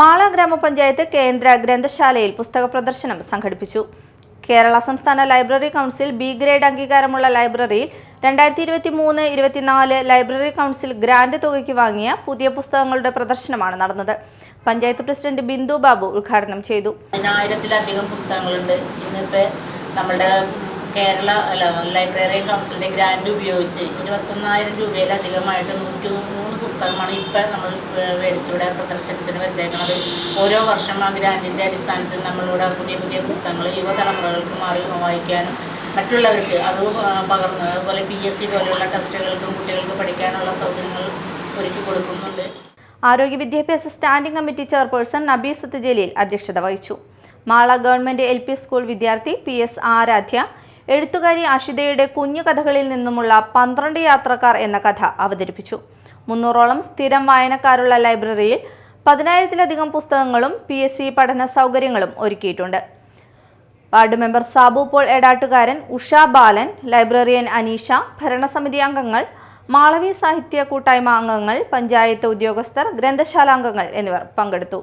മാള ഗ്രാമപഞ്ചായത്ത് കേന്ദ്ര ഗ്രന്ഥശാലയിൽ പുസ്തക പ്രദർശനം സംഘടിപ്പിച്ചു. കേരള സംസ്ഥാന ലൈബ്രറി കൗൺസിൽ ബി ഗ്രേഡ് അംഗീകാരമുള്ള ലൈബ്രറിയിൽ രണ്ടായിരത്തി ഇരുപത്തി മൂന്ന് ഇരുപത്തിനാല് ലൈബ്രറി കൗൺസിൽ ഗ്രാന്റ് തുകയ്ക്ക് വാങ്ങിയ പുതിയ പുസ്തകങ്ങളുടെ പ്രദർശനമാണ് നടന്നത്. പഞ്ചായത്ത് പ്രസിഡന്റ് ബിന്ദു ബാബു ഉദ്ഘാടനം ചെയ്തു. പതിനായിരത്തിലധികം പുസ്തകങ്ങളുണ്ട്. ഇന്നിപ്പോൾ നമ്മുടെ കേരള അല്ല ലൈബ്രറിയൻ കൗൺസിലിന്റെ ഗ്രാൻഡ് ഉപയോഗിച്ച് ഇരുപത്തൊന്നായിരം രൂപയിലധികമായിട്ട് നൂറ്റി മൂന്ന് പുസ്തകമാണ് ഇപ്പം നമ്മൾ മേടിച്ചിവിടെ പ്രദർശനത്തിന് വെച്ചേക്കുന്നത് ഓരോ വർഷം ആ ഗ്രാൻഡിന്റെ അടിസ്ഥാനത്തിൽ നമ്മളിവിടെ പുതിയ പുതിയ പുസ്തകങ്ങൾ യുവതലമുറകൾക്ക് മാറി വായിക്കാനും മറ്റുള്ളവർക്ക് അറിവ് പകർന്നത് പകർന്ന് അതുപോലെ പി എസ് സി പോലെയുള്ള ടെസ്റ്റുകൾക്കും കുട്ടികൾക്ക് പഠിക്കാനുള്ള സൗകര്യങ്ങൾ ഒരുക്കി കൊടുക്കുന്നുണ്ട്. ആരോഗ്യ വിദ്യാഭ്യാസ standing committee chairperson Nabeesath Jaleel അധ്യക്ഷത വഹിച്ചു. മാള ഗവൺമെന്റ് എൽ സ്കൂൾ വിദ്യാർത്ഥി പി എസ് ആരാധ്യ എഴുത്തുകാരി അഷിതയുടെ കുഞ്ഞു കഥകളിൽ നിന്നുമുള്ള പന്ത്രണ്ട് യാത്രക്കാർ എന്ന കഥ അവതരിപ്പിച്ചു. മുന്നൂറോളം സ്ഥിരം വായനക്കാരുള്ള ലൈബ്രറിയിൽ പതിനായിരത്തിലധികം പുസ്തകങ്ങളും പി എസ് സി പഠന സൗകര്യങ്ങളും ഒരുക്കിയിട്ടുണ്ട്. Ward member Sabu Paul Edattukaran Usha Balan librarian Aneesha ഭരണസമിതി അംഗങ്ങൾ മാളവി സാഹിത്യ കൂട്ടായ്മ അംഗങ്ങൾ പഞ്ചായത്ത് ഉദ്യോഗസ്ഥർ ഗ്രന്ഥശാല അംഗങ്ങൾ എന്നിവർ പങ്കെടുത്തു.